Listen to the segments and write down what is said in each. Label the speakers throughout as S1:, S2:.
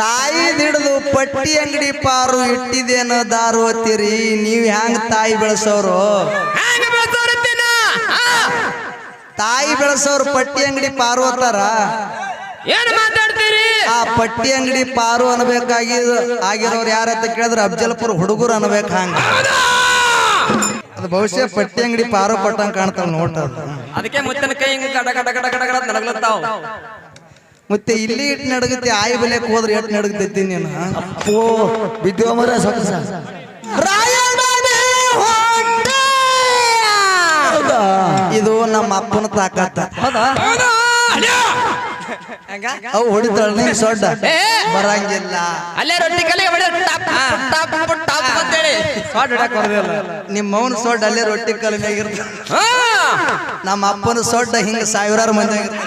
S1: ತಾಯಿ ಹಿಡಿದು ಪಟ್ಟಿ ಅಂಗಡಿ ಪಾರು ಇಟ್ಟಿದೇನು ದಾರು ಅತ್ತೀರಿ ನೀವ್ ಹ್ಯಾಂಗ ತಾಯಿ ಬೆಳೆಸೋರು? ತಾಯಿ ಬೆಳೆಸೋರು ಪಟ್ಟಿ ಅಂಗಡಿ ಪಾರು ಹೋತಾರ
S2: ಏನ್ ಮಾತಾಡ್ತೀರಿ?
S1: ಆ ಪಟ್ಟಿ ಅಂಗಡಿ ಪಾರು ಅನ್ಬೇಕಾಗಿ ಆಗಿರೋರು ಯಾರತ್ತ ಕೇಳಿದ್ರೆ ಅಫಜಲ್ಪುರ್ ಹುಡುಗರು ಅನ್ಬೇಕು ಹಂಗ? ಅದು ಬಹುಶಃ ಪಟ್ಟಿ ಅಂಗಡಿ ಪಾರು ಪಟ್ಟಂಗ್ ಕಾಣ್ತಾವ ನೋಡ್ತಾವ್
S2: ಅದಕ್ಕೆ ಮುತ್ತನ ಕೈ ಹಿಂಗ್ ಕಡ ಕಡ ಕಡ ಕಡ ಕಡ ನಡಗ್ಲತ್ತಾವ್
S1: ಮತ್ತೆ ಇಲ್ಲಿ ಇಟ್ಟು ನಡಗುತ್ತೆ? ಆಯಿ ಬೆಲೆಕ್ ಹೋದ್ರೆ ಎಟ್ ನಡಗತೈತಿ ನೀನು
S3: ಓ ಬಿದ್ದೋಮರ ಸೊಗಸ
S1: ಇದು ನಮ್ಮ ಅಪ್ಪನ ತಾಕತ್ತ? ಅವು ಹೊಡಿತಾಳ ನೀನ್ ಸೊಡ್ಡ. ಬರಂಗಿಲ್ಲ.
S2: ಅಲ್ಲೇ ರೊಟ್ಟಿ ಕಲಿಗೆ
S1: ನಿಮ್ಮ ಮೌನ ಸೊಡ್ಡ ಅಲ್ಲೇ ರೊಟ್ಟಿ ಕಲ್ಮಿ ಆಗಿರ್ತ
S2: ಹಾ.
S1: ನಮ್ಮ ಅಪ್ಪನ ಸೊಡ್ಡ ಹಿಂಗ ಸಾವಿರಾರು ಮಂದಿ ಆಗಿರ್ತ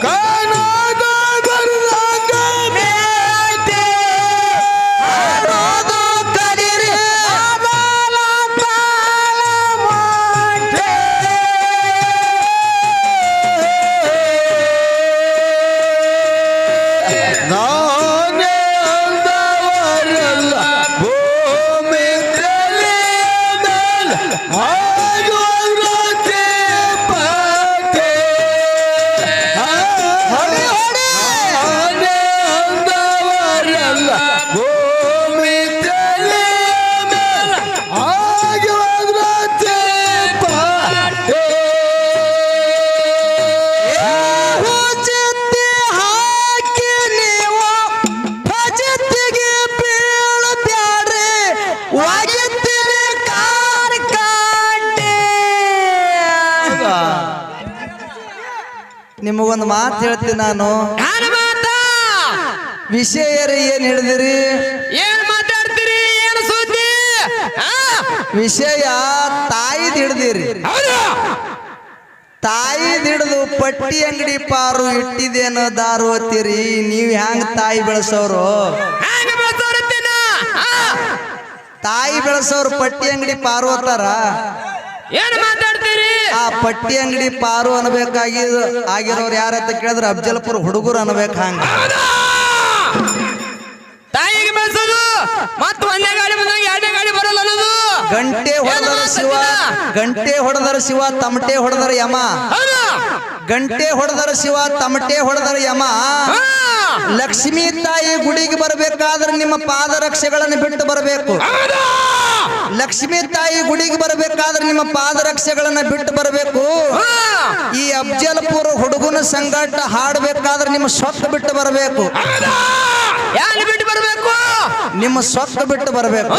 S1: 开 ನಿಮಗೊಂದು ಮಾತು ಹೇಳ್ತೀನಿ ನಾನು.
S2: ಮಾತ?
S1: ವಿಷಯ ಏನ್ ಹೇಳಿದಿರಿ?
S2: ಏನ್ ಮಾತಾಡ್ತೀರಿ? ಏನು ಸುದ್ದಿ? ಆ?
S1: ವಿಷಯ ತಾಯಿ ಹಿಡ್ದಿರಿ.
S2: ಹೌದು.
S1: ತಾಯಿದ್ ಹಿಡ್ದು ಪಟ್ಟಿ ಅಂಗಡಿ ಪಾರು ಇಟ್ಟಿದೇನು ದಾರು ಹೋತಿರಿ ನೀವ್ ಹ್ಯಾಂಗ್ ತಾಯಿ ಬೆಳೆಸೋರು?
S2: ಹ್ಯಾಂಗ
S1: ತಾಯಿ ಬೆಳೆಸೋರು ಪಟ್ಟಿ ಅಂಗಡಿ ಪಾರು ಹೋತಾರ
S2: ಏನ್ ಮಾತಾಡ್ತೀರಿ?
S1: ಆ ಪಟ್ಟಿ ಅಂಗಡಿ ಪಾರು ಅನ್ಬೇಕಾಗಿ ಆಗಿರೋರು ಯಾರತ್ತ ಕೇಳಿದ್ರೆ ಅಫ್ಜಲ್ಪುರ್ ಹುಡುಗರು ಅನ್ಬೇಕು ಹಂಗ.
S2: ತಾಯಿಗೆ ಬೆಳೆಸೋದು ಮತ್ತ ಒಂದೇ ಗಾಡಿ ಬಂದಾಗ ಎರಡನೇ ಗಾಡಿ ಬರಲ್ಲ ಅನ್ನೋದು?
S1: ಗಂಟೆ ಹೊಡೆದರ ಶಿವ ಗಂಟೆ ಹೊಡೆದರ ಶಿವ ತಮಟೆ ಹೊಡೆದರ ಯಮ. ಗಂಟೆ ಹೊಡೆದರ ಶಿವ ತಮಟೆ ಹೊಡೆದರ ಯಮ. ಲಕ್ಷ್ಮೀ ತಾಯಿ ಗುಡಿಗೆ ಬರಬೇಕಾದ್ರೆ ನಿಮ್ಮ ಪಾದರಕ್ಷೆಗಳನ್ನು ಬಿಟ್ಟು ಬರಬೇಕು. ಲಕ್ಷ್ಮೀ ತಾಯಿ ಗುಡಿಗೆ ಬರಬೇಕಾದ್ರೆ ನಿಮ್ಮ ಪಾದರಕ್ಷೆಗಳನ್ನ ಬಿಟ್ಟು ಬರಬೇಕು. ಈ ಅಫ್ಜಲ್ಪುರ ಹುಡುಗನ ಸಂಗಟ ಹಾಡಬೇಕಾದ್ರೆ ನಿಮ್ಮ ಸೊಕ್ಕ ಬಿಟ್ಟು ಬರಬೇಕು.
S2: ಬಿಟ್ಟು ಬರಬೇಕು?
S1: ನಿಮ್ಮ ಸೊಕ್ಕ ಬಿಟ್ಟು ಬರಬೇಕು.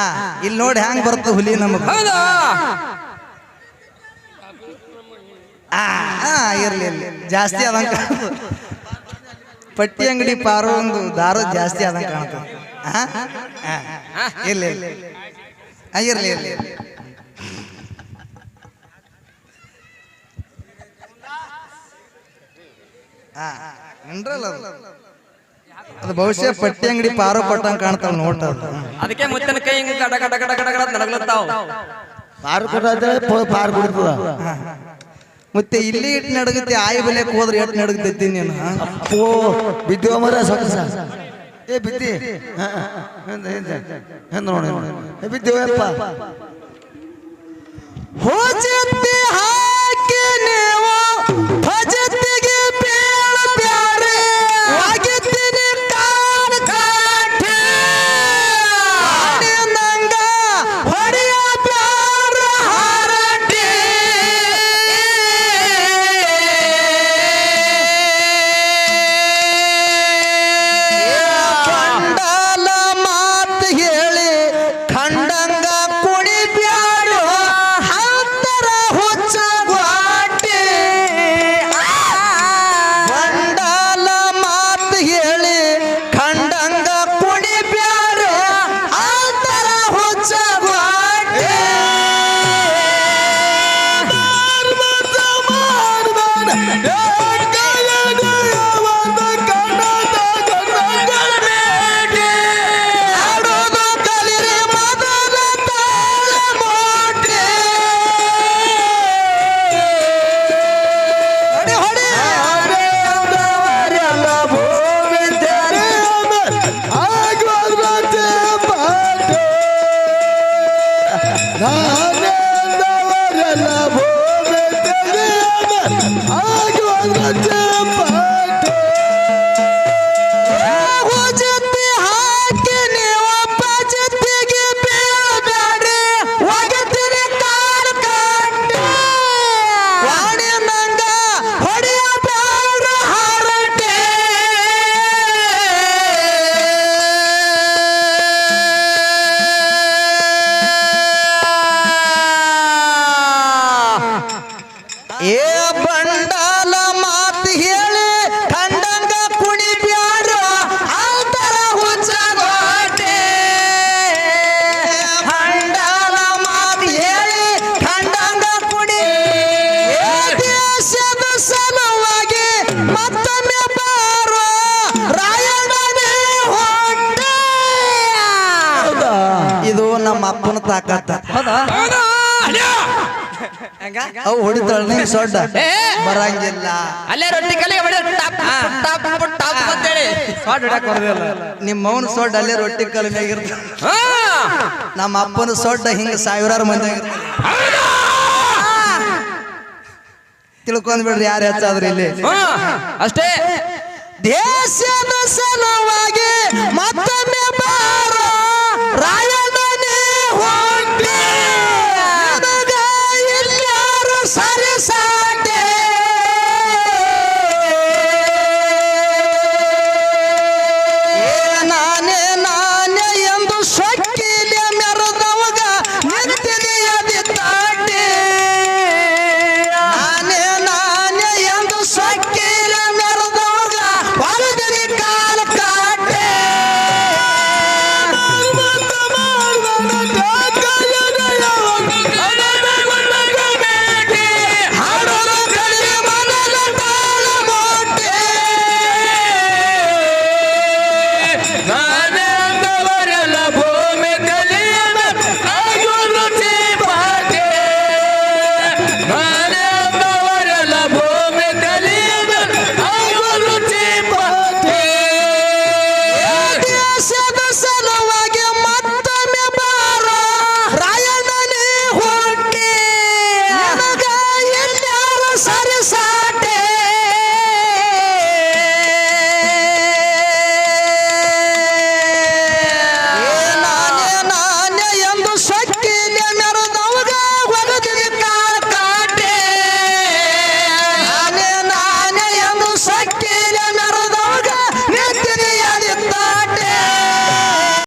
S1: ಆ ಇಲ್ಲಿ ನೋಡಿ ಹ್ಯಾಂಗ್ ಬರ್ತದೆ ಹುಲಿ ನಮಗ. ಇರ್ಲಿ ಇರ್ಲಿ. ಜಾಸ್ತಿ ಆದಂಗೆ ಪಟ್ಟಿ ಅಂಗಡಿ ಪಾರು ಒಂದು ದಾರು ಜಾಸ್ತಿ ಆದಂಗೆ ಕಾಣ್ತದೆ. ಇರ್ಲಿ ಇರ್ಲಿ. ನಿಂದ್ರಲ್ಲ ಅದು. ಅದು ಬಹುಶಃ ಪಟ್ಟಿ ಅಂಗಡಿ ಪಾರು ಪಟ್ಟ ಕಾಣ್ತಾವ ನೋಟ ಅದು.
S2: ಅದಕ್ಕೆ ಮುತ್ತಿನ ಕೈ ಹಿಂಗ ಕಡ ಕಡ ಕಡ ಕಡ ಕಡ ನಡಗ್ಲತ್ತಾವ
S3: ಪಾರು ಕೊಟ್ಟ ಪಾರು ಬಿಡ್ತದ.
S1: ಮತ್ತೆ ಇಲ್ಲಿ ಇಟ್ಟು ನಡಗುತ್ತೆ ಆಯಿ ಬಲೆ ಹೋದ್ರೆ ಎಷ್ಟು ನಡಗತೈತಿ ನೀನು?
S3: ಅಪ್ಪೋ ಬಿದ್ದೋಮರ ಮರ ಸೊಗಸ ಏ ಬಿದ್ದಿ. ಹ, ಹ, ನೋಡಿ ಬಿದ್ದೇವಪ್ಪ
S1: ಹೋಜತ್ತಿ ಹುಜತ್ತಿ ನಮ್ಮ
S2: ಸೊಡ್
S1: ಅವು ಹೊಡಿತಾಳ ಸೊಡ್ಡ. ಬರಂಗಿಲ್ಲ.
S2: ಅಲ್ಲೇ ರೊಟ್ಟಿ ಕಲಿಗೆ
S1: ನಿಮ್ಮ ಮೌನ ಸೊಡ್ಡ ಅಲ್ಲೇ ರೊಟ್ಟಿ ಕಲ್ ಮ್ಯಾಗಿರ್ತ
S2: ಹಾ.
S1: ನಮ್ಮ ಅಪ್ಪನ ಸೊಡ್ಡ ಹಿಂಗ ಸಾವಿರಾರು ಮಂದಿ ತಿಳ್ಕೊಂಡ್ಬಿಡ್ರಿ ತಿಳ್ಕೊಂಡ್ ಬಿಡ್ರಿ ಯಾರು ಹೆಚ್ಚಾದ್ರಿ ಇಲ್ಲಿ.
S2: ಹಾ. ಅಷ್ಟೇ.
S1: ದೇಶದ ಸಲುವಾಗಿ ಮತ್ತೊಮ್ಮೆ